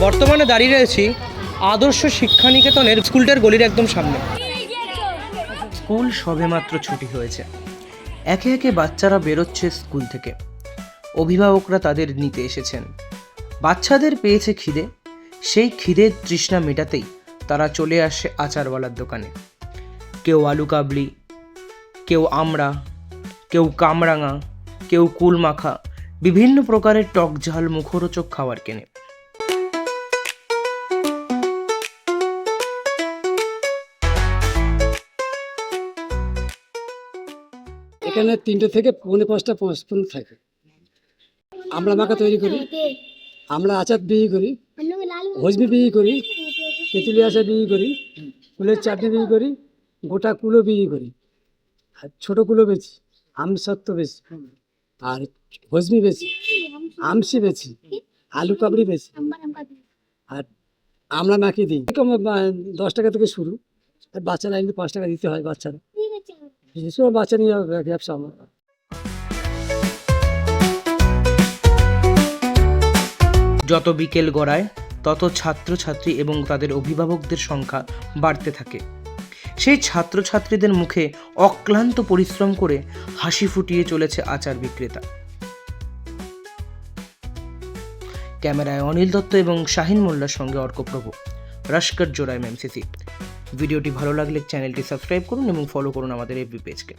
বর্তমানে দাঁড়িয়ে রয়েছি আদর্শ শিক্ষানিকেতনের স্কুলটার গলির একদম সামনে। স্কুল সবেমাত্র ছুটি হয়েছে। একে একে বাচ্চারা বেরোচ্ছে স্কুল থেকে। অভিভাবকরা তাদের নিতে এসেছেন। বাচ্চাদের পেয়েছে খিদে। সেই খিদের তৃষ্ণা মেটাতেই তারা চলে আসে আচারওয়ালার দোকানে। কেউ আলু কাবলি, কেউ আমড়া, কেউ কামরাঙা, কেউ কুল মাখা বিভিন্ন প্রকারের টক ঝাল মুখরোচক খাবার কেনে। এখানে তিনটে থেকে পৌনে পাঁচটা পর্যন্ত থাকে। আমরা মাখা তৈরি করি, আমরা আচার বিক্রি করি হজমি বিক্রি করি তেঁতুলি আচার বিক্রি করি কুলের চাটনি বিক্রি করি, গোটা কুলো বিক্রি করি। আর ছোটো কুলো বেচি, আম সত্ত্ব বেচি, আর হজমি বেচি, আমসি বেচি, আলু কাবড়ি বেচি। আর আমরা মাখিয়ে দিই। দশ টাকা থেকে শুরু। আর বাচ্চারা এমনি পাঁচ টাকা দিতে হয় বাচ্চারা। বাচ্চা নিয়ে ব্যবসা আমার যত বিকেল গড়ায়, তত ছাত্রছাত্রী এবং তাদের অভিভাবকদের সংখ্যা বাড়তে থাকে। সেই ছাত্রছাত্রীদের মুখে অক্লান্ত পরিশ্রম করে হাসি ফুটিয়ে চলেছে আচার বিক্রেতা। ক্যামেরায় অনিল দত্ত এবং শাহিন মোল্লার সঙ্গে অর্কপ্রভু। রাস্কর জোড়ায় এমসিসি। ভিডিওটি ভালো লাগলে চ্যানেলটি সাবস্ক্রাইব করুন এবং ফলো করুন আমাদের এফবি পেজকে